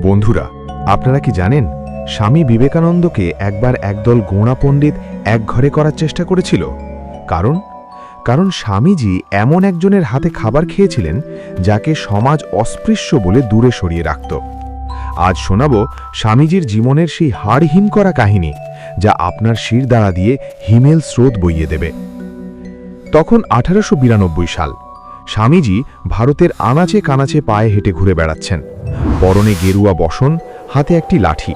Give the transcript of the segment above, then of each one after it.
বন্ধুরা, আপনারা কি জানেন, স্বামী বিবেকানন্দকে একবার একদল গোঁড়া পণ্ডিত এক ঘরে করার চেষ্টা করেছিল? কারণ? কারণ স্বামীজি এমন একজনের হাতে খাবার খেয়েছিলেন, যাকে সমাজ অস্পৃশ্য বলে দূরে সরিয়ে রাখত। আজ শোনাব স্বামীজির জীবনের সেই হাড় হিম করা কাহিনী, যা আপনার শির দ্বারা দিয়ে হিমেল স্রোত বইয়ে দেবে। তখন আঠারোশো বিরানব্বই সাল, স্বামীজি ভারতের আনাচে কানাচে পায়ে হেঁটে ঘুরে বেড়াচ্ছেন। পরনে গেরুয়া বসন, হাতে একটি লাঠি।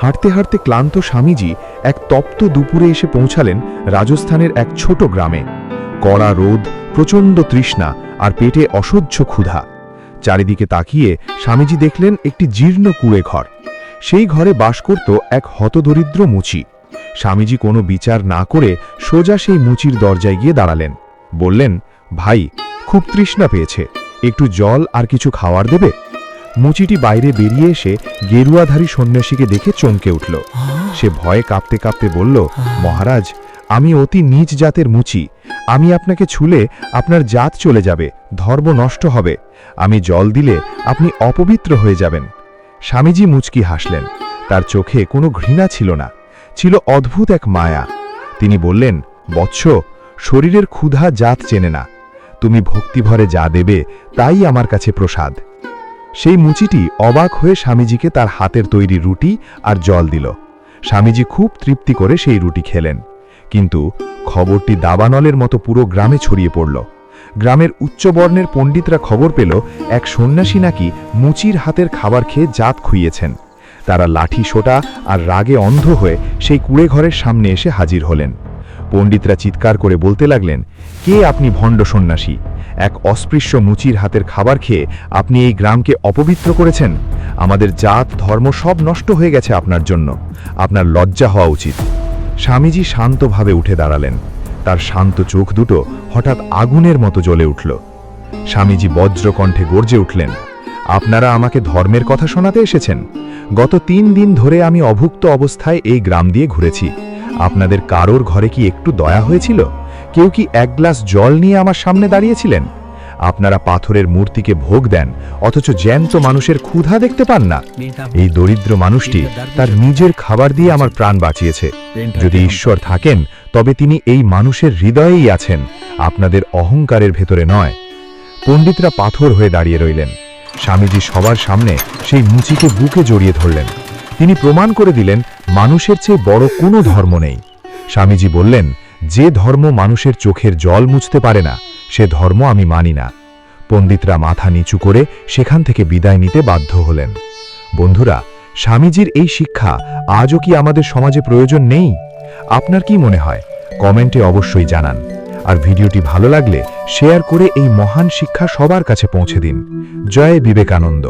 হাঁটতে হাঁটতে ক্লান্ত স্বামীজি এক তপ্ত দুপুরে এসে পৌঁছালেন রাজস্থানের এক ছোট গ্রামে। কড়া রোদ, প্রচণ্ড তৃষ্ণা আর পেটে অসহ্য ক্ষুধা। চারিদিকে তাকিয়ে স্বামীজি দেখলেন একটি জীর্ণ কুড়ে ঘর। সেই ঘরে বাস করত এক হতদরিদ্র মুচি। স্বামীজি কোনো বিচার না করে সোজা সেই মুচির দরজায় গিয়ে দাঁড়ালেন। বললেন, ভাই, খুব তৃষ্ণা পেয়েছে। একটু জল আর কিছু খাওয়ার দেবে? মুচিটি বাইরে বেরিয়ে এসে গেরুয়াধারী সন্ন্যাসীকে দেখে চমকে উঠল। সে ভয়ে কাঁপতে কাঁপতে বলল, মহারাজ, আমি অতি নীচ জাতের মুচি। আমি আপনাকে ছুলে আপনার জাত চলে যাবে, ধর্ম নষ্ট হবে। আমি জল দিলে আপনি অপবিত্র হয়ে যাবেন। স্বামীজি মুচকি হাসলেন। তার চোখে কোনো ঘৃণা ছিল না, ছিল অদ্ভুত এক মায়া। তিনি বললেন, বৎস, শরীরের ক্ষুধা জাত চেনে না। তুমি ভক্তিভরে যা দেবে, তাই আমার কাছে প্রসাদ। সেই মুচিটি অবাক হয়ে স্বামীজিকে তার হাতের তৈরি রুটি আর জল দিল। স্বামীজি খুব তৃপ্তি করে সেই রুটি খেলেন। কিন্তু খবরটি দাবানলের মতো পুরো গ্রামে ছড়িয়ে পড়ল। গ্রামের উচ্চবর্ণের পণ্ডিতরা খবর পেল, এক সন্ন্যাসী নাকি মুচির হাতের খাবার খেয়ে জাত খুইয়েছেন। তারা লাঠি সোটা আর রাগে অন্ধ হয়ে সেই কুড়ে ঘরের সামনে এসে হাজির হলেন। পণ্ডিতরা চিৎকার করে বলতে লাগলেন, কে আপনি ভণ্ড সন্ন্যাসী? এক অস্পৃশ্য মুচির হাতের খাবার খেয়ে আপনি এই গ্রামকে অপবিত্র করেছেন? আমাদের জাত, ধর্ম সব নষ্ট হয়ে গেছে আপনার জন্য। আপনার লজ্জা হওয়া উচিত। স্বামীজি শান্তভাবে উঠে দাঁড়ালেন। তার শান্ত চোখ দুটো হঠাৎ আগুনের মতো জ্বলে উঠল। স্বামীজি বজ্রকণ্ঠে গর্জে উঠলেন, আপনারা আমাকে ধর্মের কথা শোনাতে এসেছেন? গত তিন দিন ধরে আমি অভুক্ত অবস্থায় এই গ্রাম দিয়ে ঘুরেছি। আপনাদের কারোর ঘরে কি একটু দয়া হয়েছিল? কেউ কি এক গ্লাস জল নিয়ে আমার সামনে দাঁড়িয়েছিলেন? আপনারা পাথরের মূর্তিকে ভোগ দেন, অথচ জ্যান্ত মানুষের ক্ষুধা দেখতে পান না। এই দরিদ্র মানুষটি তার নিজের খাবার দিয়ে আমার প্রাণ বাঁচিয়েছে। যদি ঈশ্বর থাকেন, তবে তিনি এই মানুষের হৃদয়েই আছেন, আপনাদের অহংকারের ভেতরে নয়। পণ্ডিতরা পাথর হয়ে দাঁড়িয়ে রইলেন। স্বামীজি সবার সামনে সেই মুচিকে বুকে জড়িয়ে ধরলেন। তিনি প্রমাণ করে দিলেন, মানুষের চেয়ে বড় কোনো ধর্ম নেই। স্বামীজি বললেন, যে ধর্ম মানুষের চোখের জল মুছতে পারে না, সে ধর্ম আমি মানি না। পণ্ডিতরা মাথা নিচু করে সেখান থেকে বিদায় নিতে বাধ্য হলেন। বন্ধুরা, স্বামীজির এই শিক্ষা আজও কি আমাদের সমাজে প্রয়োজন নেই? আপনার কি মনে হয়? কমেন্টে অবশ্যই জানান। আর ভিডিওটি ভালো লাগলে শেয়ার করে এই মহান শিক্ষা সবার কাছে পৌঁছে দিন। জয় বিবেকানন্দ।